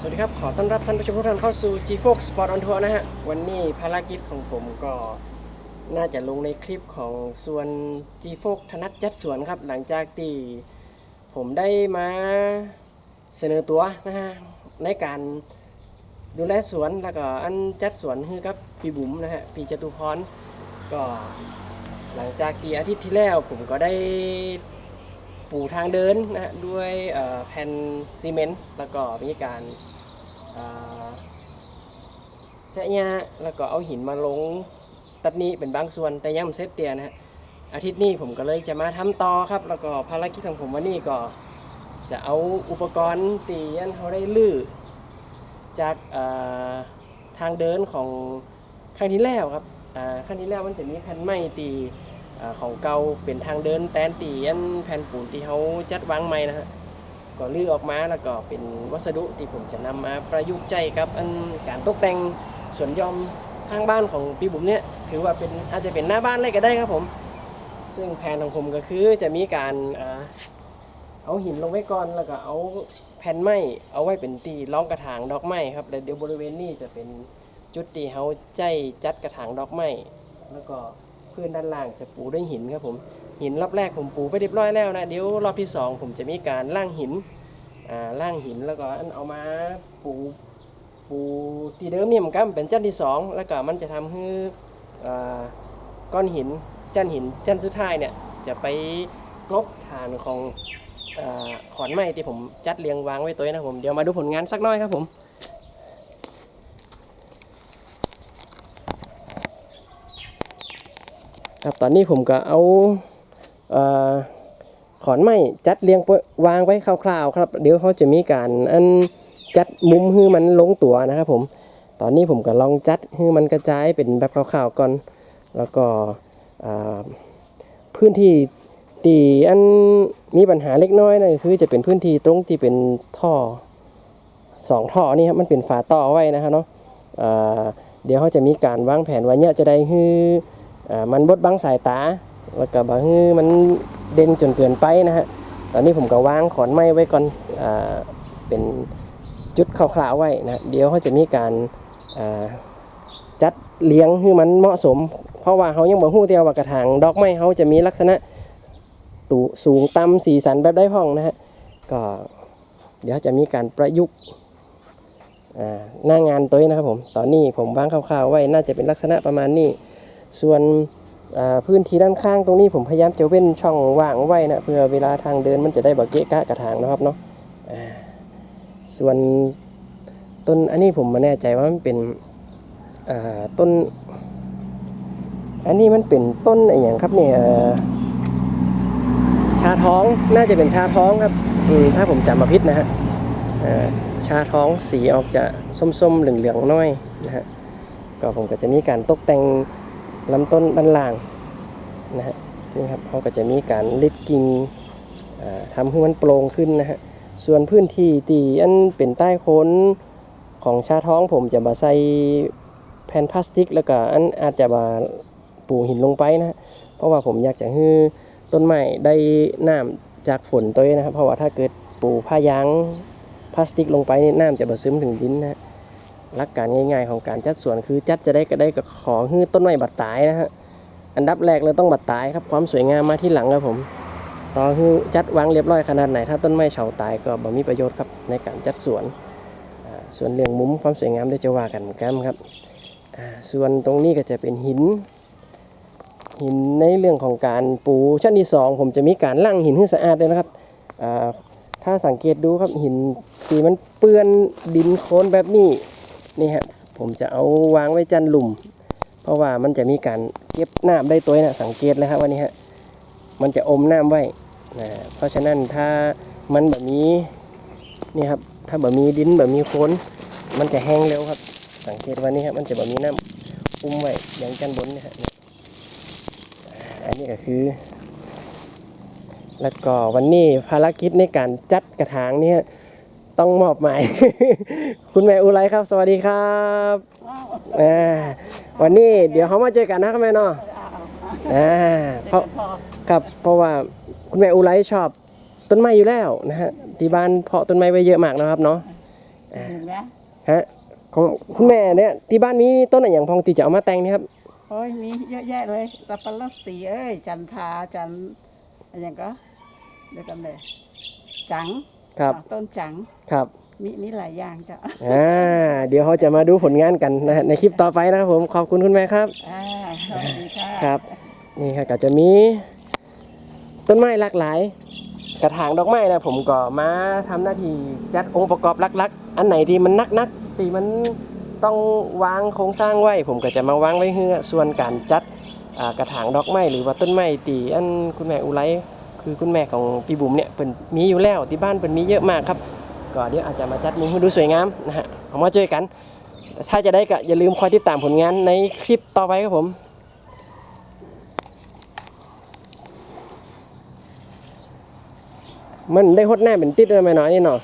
สวัสดีครับ ขอต้อนรับท่านผู้ชมทุกท่านเข้าสู่ G Fox Sport on Tour นะฮะ วันนี้ภารกิจของผมก็น่าจะลงในคลิปของส่วน G Fox ธนัทจัดสวนครับ หลังจากที่ผมได้มาเสนอตัวนะฮะ ในการดูแลสวนแล้วก็อันจัดสวนให้กับพี่บุ๋มนะฮะ พี่จตุพรก็หลังจากที่อาทิตย์ที่แล้วผมก็ได้ ปูทางเดินนะฮะด้วยแผ่นซีเมนต์แล้วก็มีการเอ่อแสะหญ้าแล้วก็เอาหินมาลงตัดนี้เป็นบางส่วนแต่ยังไม่เสร็จเตียนะฮะอาทิตย์นี้ผมก็เลยจะมาทำต่อครับ แล้วก็ภารกิจของผมวันนี้ก็จะเอาอุปกรณ์ตียันเขาได้ลื้อจากทางเดินของครั้งที่แล้วครับครั้งที่แล้วมันจะมีแผ่นไม้ตี ของเก่าเป็นทางเดินแตนตีอันแผ่นปูนที่เขาจัดวางใหม่นะฮะก็ลื้อออกมาแล้วก็เป็นวัสดุที่ผมจะนำมาประยุกต์ใจกับอันการตกแต่งสวนยอมข้างบ้านของพี่บุ๋มเนี่ยถือว่าเป็นอาจจะเป็นหน้าบ้านเลยก็ได้ครับผม ซึ่งแผนของผมก็คือจะมีการอเอาหินลงไว้ก่อนแล้วก็เอาแผ่นไม้เอาไว้เป็นตีร่องกระถางดอกไม้ครับแล้วเดี๋ยวบริเวณนี้จะเป็นจุดที่เขาใจจัดกระถางดอกไม้แล้วก็ พื้นด้านล่างจะปูด้วยหินครับผมหินรอบแรกผมปูไปเรียบร้อยแล้วนะเดี๋ยวรอบที่สองผมจะมีการล่างหินอ่าล่างหินแล้วก็อันเอามาปูปูที่เดิมเนี่ยมันก็เป็นจันที่สองแล้วก็มันจะทำให้อ่าก้อนหินจันหินจันสุดท้ายเนี่ยจะไปกลบฐานของอขอนไม้ที่ผมจัดเรียงวางไว้ตัวนะผมเดี๋ยวมาดูผลงานสักน้อยครับผม ครับตอนนี้ผมก็เอาเออขอนไม้จัดเรียงไว้วางไว้คร่าวๆ ครับ เดี๋ยวเขาจะมีการอันจัดมุมให้มันลงตัวนะครับผม ตอนนี้ผมก็ลองจัดให้มันกระจายเป็นแบบคร่าวๆก่อน แล้วก็พื้นที่ตีอันมีปัญหาเล็กน้อยนะคือจะเป็นพื้นที่ตรงที่เป็นท่อสองท่อนี่ครับมันเป็นฝาต่อไว้นะครับเนาะเดี๋ยวเขาจะมีการวางแผนว่าเนี่ยจะได้ให้อ มันบดบังสายตาแล้วก็บางมันเด่นจนเกินไปนะฮะตอนนี้ผมก็วางขอนไม้ไว้ก่อนอเป็นจุดคร่าวๆไว้นะเดี๋ยวเขาจะมีการาจัดเลี้ยงให้มันเหมาะสม เพราะว่าเขายังบอกหู้เดียวว่ากระถางดอกไม้เขาจะมีลักษณะตูสูงต่ำสีสันแบบได้พ่องนะฮะก็เดี๋ยวจะมีการประยุกต์หน้างานตัวนี้นะครับผม ตอนนี้ผมวางคร่าวๆไว้น่าจะเป็นลักษณะประมาณนี้ ส่วนพื้นที่ด้านข้างตรงนี้ผมพยายามจะเว้นช่องว่างไว้นะเพื่อเวลาทางเดินมันจะได้บ่เกะกะกระถางนะครับเนาะส่วนต้นอันนี้ผมไม่แน่ใจว่ามันเป็นต้น อันนี้มันเป็นต้นอะไรอย่างครับเนี่ยชาท้องน่าจะเป็นชาท้องครับอืมถ้าผมจำมาพิษนะฮะชาท้องสีออกจะส้มๆเหลืองๆน้อยนะฮะก็ผมก็จะมีการตกแต่ง ลำต้นด้านล่างนะฮะนี่ครับเขาก็จะมีการลิดกิ่งทำให้มันโปร่งขึ้นนะฮะส่วนพื้นที่ที่อันเป็นใต้โคนของชาท้องผมจะมาใส่แผ่นพลาสติก แล้วก็อันอาจจะมาปูหินลงไปนะฮะเพราะว่าผมอยากจะให้ต้นไม้ได้น้ำจากฝนตัวนะครับ เพราะว่าถ้าเกิดปูผ้ายางพลาสติกลงไปนี่น้ำจะมาซึมถึงดินนะฮะ หลักการง่ายๆของการจัดสวนคือจัดจะได้ก็ได้ก็ขอให้ต้นไม้บัดตายนะฮะอันดับแรกเราต้องบัดตายครับความสวยงามมาที่หลังครับผมต่อให้จัดวางเรียบร้อยขนาดไหน ถ้าต้นไม้เฉาตายก็บ่มีประโยชน์ครับในการจัดสวนส่วนเรื่องมุมความสวยงามเดี๋ยวจะว่ากันเหมือนกันครับส่วนตรงนี้ก็จะเป็นหิน หินในเรื่องของการปูชั้นที่สองผมจะมีการลั่งหินให้สะอาดเลยนะครับถ้าสังเกตดูครับหินที่มันเปื้อนดินโคลนแบบนี้ นี่ฮะผมจะเอาวางไว้จันหลุม เพราะว่ามันจะมีการเก็บน้ำได้ตัวนะสังเกตเลยครับวันนี้ฮะมันจะอมน้ำไว้นะเพราะฉะนั้นถ้ามันแบบนี้นี่ครับถ้าแบบมีดินแบบมีโคนมันจะแห้งเร็วครับ สังเกตวันนี้ครับมันจะแบบมีน้ำอุ้มไว้อย่างจันบนนี่ฮะอันนี้ก็คือ แล้วก็วันนี้ภารกิจในการจัดกระถางเนี่ย ต้องมอบหมาย คุณแม่อุไรครับ สวัสดีครับอ้าวอ่าวันนี้เดี๋ยวเขามาเจอกันนะครับแม่เนาะอ้าวอ้าวอ่าเพราะพอครับเพราะว่าคุณแม่อุไรชอบต้นไม้อยู่แล้วนะฮะที่บ้านเพาะต้นไม้ไว้เยอะมากนะครับเนาะเห็นไหมฮะของคุณแม่เนี่ยที่บ้านมีต้นอะไรอย่างพองที่จะเอามาแต่งนี่ครับโอ้ยมีเยอะแยะเลยสับปะรดสีเอ้ยจันทราจันอะไรอย่างก็เดี๋ยวกันเลยจัง ครับอะต้นจังครับมีมีหลายอย่างจ้ะอ่าเดี๋ยวเขาจะมาดูผลงานกันนะฮะในคลิปต่อไปนะครับผมขอบคุณคุณแม่ครับอ่าสวัสดีค่ะครับนี่ครับก็จะมี ต้นไม้หลากหลาย กระถางดอกไม้นะผมก็มาทำหน้าที่จัดองค์ประกอบหลักๆ อันไหนที่มันนักๆที่มันต้องวางโครงสร้างไว้ ผมก็จะมาวางไว้เพื่อส่วนการจัดอ่ากระถางดอกไม้หรือว่าต้นไม้ตีอันคุณแม่อุไร คือคุณแม่ของพี่บุ๋มเนี่ยเป็นมีอยู่แล้วที่บ้านเป็นมีเยอะมากครับ ก็เดี๋ยวอาจจะมาจัดมุมให้ดูสวยงามนะฮะเอามาเจอกัน ถ้าจะได้ก็อย่าลืมคอยติดตามผลงานในคลิปต่อไปครับผมมันได้ฮดแน่เป็นติดได้ไหมเนาะนี่เนาะ